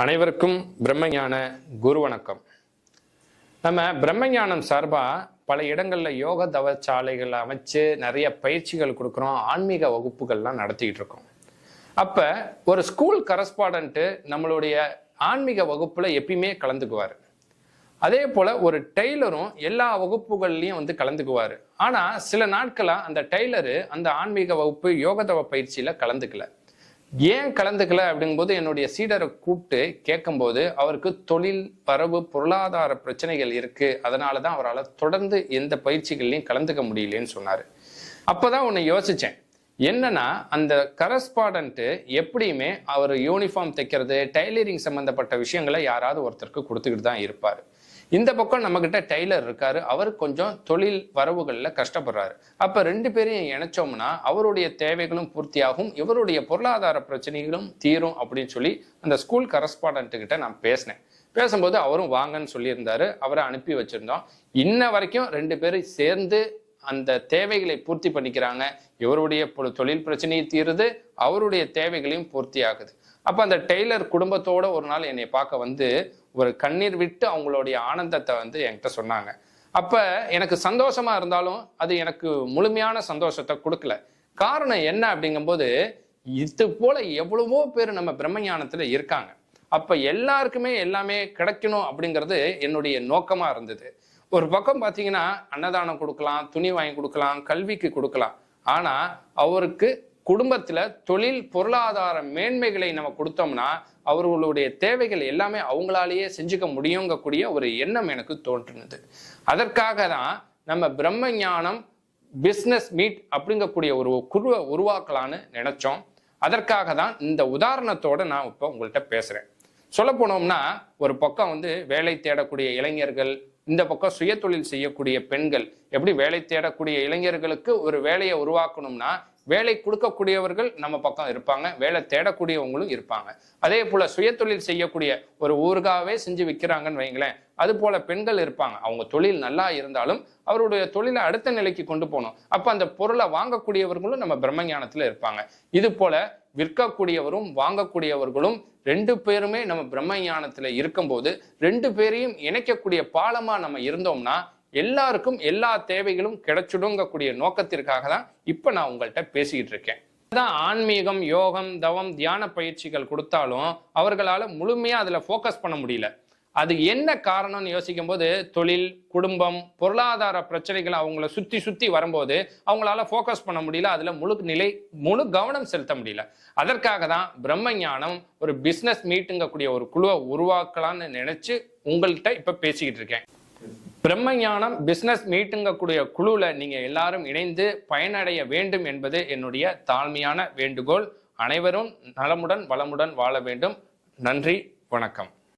அனைவருக்கும் பிரம்மஞான குரு வணக்கம். நம்ம பிரம்மஞானம் சார்பாக பல இடங்களில் யோக தவச்சாலைகள் அமைச்சு நிறைய பயிற்சிகள் கொடுக்குறோம். ஆன்மீக வகுப்புகள்லாம் நடத்திக்கிட்டு இருக்கோம். அப்போ ஒரு ஸ்கூல் கரஸ்பாண்டன்ட்டு நம்மளுடைய ஆன்மீக வகுப்பில் எப்பயுமே கலந்துக்குவார். அதே போல் ஒரு டெய்லரும் எல்லா வகுப்புகள்லையும் வந்து கலந்துக்குவார். ஆனால் சில நாட்களாக அந்த டெய்லரு அந்த ஆன்மீக வகுப்பு யோகதவ பயிற்சியில் கலந்துக்கல. ஏன் கலந்துக்கல அப்படிங்கும்போது என்னுடைய சீடரை கூப்பிட்டு கேட்கும்போது அவருக்கு தொழில் பரவு பொருளாதார பிரச்சனைகள் இருக்கு. அதனால தான் அவரால் தொடர்ந்து எந்த பயிற்சிகள்லையும் கலந்துக்க முடியலன்னு சொன்னார். அப்போதான் ஒன்று யோசித்தேன் என்னன்னா அந்த கரஸ்பாண்டன்ட்டு எப்படியுமே அவர் யூனிஃபார்ம் தைக்கிறது டைலரிங் சம்மந்தப்பட்ட விஷயங்களை யாராவது ஒருத்தருக்கு கொடுத்துக்கிட்டு தான் இருப்பார். இந்த பக்கம் நம்மக்கிட்ட டெய்லர் இருக்காரு. அவர் கொஞ்சம் தொழில் வரவுகளில் கஷ்டப்படுறாரு. அப்போ ரெண்டு பேரையும் இணைச்சோம்னா அவருடைய தேவைகளும் பூர்த்தியாகும். இவருடைய பொருளாதார பிரச்சனைகளும் தீரும் அப்படின்னு சொல்லி அந்த ஸ்கூல் கரஸ்பாண்டன்ட்டு கிட்ட நான் பேசினேன். பேசும்போது அவரும் வாங்கன்னு சொல்லியிருந்தாரு. அவரை அனுப்பி வச்சிருந்தோம். இன்ன வரைக்கும் ரெண்டு பேரும் சேர்ந்து அந்த தேவைகளை பூர்த்தி பண்ணிக்கிறாங்க. இவருடைய தொழில் பிரச்சனையை தீருது. அவருடைய தேவைகளையும் பூர்த்தி ஆகுது அப்போ அந்த டெய்லர் குடும்பத்தோட ஒரு நாள் என்னை பார்க்க வந்து ஒரு கண்ணீர் விட்டு அவங்களுடைய ஆனந்தத்தை வந்து என்கிட்ட சொன்னாங்க. அப்போ எனக்கு சந்தோஷமாக இருந்தாலும் அது எனக்கு முழுமையான சந்தோஷத்தை கொடுக்கல. காரணம் என்ன அப்படிங்கும்போது இது போல எவ்வளவோ பேர் நம்ம பிரம்மஞானத்தில் இருக்காங்க. அப்போ எல்லாருக்குமே எல்லாமே கிடைக்கணும் அப்படிங்கிறது என்னுடைய நோக்கமாக இருந்தது. ஒரு பக்கம் பார்த்தீங்கன்னா அன்னதானம் கொடுக்கலாம் துணி வாங்கி கொடுக்கலாம் கல்விக்கு கொடுக்கலாம். ஆனால் அவருக்கு குடும்பத்தில் தொழில் பொருளாதார மேன்மைகளை நம்ம கொடுத்தோம்னா அவர்களுடைய தேவைகள் எல்லாமே அவங்களாலேயே செஞ்சுக்க முடியுங்கக்கூடிய ஒரு எண்ணம் எனக்கு தோன்றினது. அதற்காக தான் நம்ம பிரம்ம ஞானம் பிஸ்னஸ் மீட் அப்படிங்கக்கூடிய ஒரு குருவை உருவாக்கலான்னு நினைச்சோம். அதற்காக தான் இந்த உதாரணத்தோட நான் இப்போ உங்கள்கிட்ட பேசுகிறேன் சொல்ல போனோம்னா ஒரு பக்கம் வந்து வேலை தேடக்கூடிய இளைஞர்கள் இந்த பக்கம் சுயதொழில் செய்யக்கூடிய பெண்கள் எப்படி வேலை தேடக்கூடிய இளைஞர்களுக்கு ஒரு வேலையை உருவாக்கணும்னா வேலை கொடுக்கக்கூடியவர்கள் நம்ம பக்கம் இருப்பாங்க வேலை தேடக்கூடியவங்களும் இருப்பாங்க. அதே போல சுயதொழில் செய்யக்கூடிய ஒரு ஊருகாவே செஞ்சு விற்கிறாங்கன்னு வைங்களேன் அது போல பெண்கள் இருப்பாங்க. அவங்க தொழில் நல்லா இருந்தாலும் அவருடைய தொழிலை அடுத்த நிலைக்கு கொண்டு போகணும். அப்ப அந்த பொருளை வாங்கக்கூடியவர்களும் நம்ம பிரம்மஞானத்துல இருப்பாங்க. இது போல விற்கக்கூடியவரும் வாங்கக்கூடியவர்களும் ரெண்டு பேருமே நம்ம பிரம்ம ஞானத்துல இருக்கும்போது ரெண்டு பேரையும் இணைக்கக்கூடிய பாலமா நம்ம இருந்தோம்னா எல்லாருக்கும் எல்லா தேவைகளும் கிடைச்சிடுங்கக்கூடிய நோக்கத்திற்காக தான் இப்போ நான் உங்கள்கிட்ட பேசிக்கிட்டு இருக்கேன். தான் ஆன்மீகம் யோகம் தவம் தியான பயிற்சிகள் கொடுத்தாலும் அவர்களால் முழுமையாக அதில் ஃபோக்கஸ் பண்ண முடியல. அது என்ன காரணம்னு யோசிக்கும் போது தொழில் குடும்பம் பொருளாதார பிரச்சனைகள் அவங்கள சுற்றி சுற்றி வரும்போது அவங்களால ஃபோக்கஸ் பண்ண முடியல. அதில் முழு நிலை முழு கவனம் செலுத்த முடியல. அதற்காக தான் பிரம்ம ஞானம் ஒரு பிஸ்னஸ் மீட்டுங்கக்கூடிய ஒரு குழுவை உருவாக்கலாம்னு நினச்சி உங்கள்கிட்ட இப்போ பேசிக்கிட்டு இருக்கேன். பிரம்மஞானம் பிஸ்னஸ் மீட்டுங்கக்கூடிய குழுவில் நீங்கள் எல்லாரும் இணைந்து பயனடைய வேண்டும் என்பது என்னுடைய தாழ்மையான வேண்டுகோள். அனைவரும் நலமுடன் வளமுடன் வாழ வேண்டும். நன்றி வணக்கம்.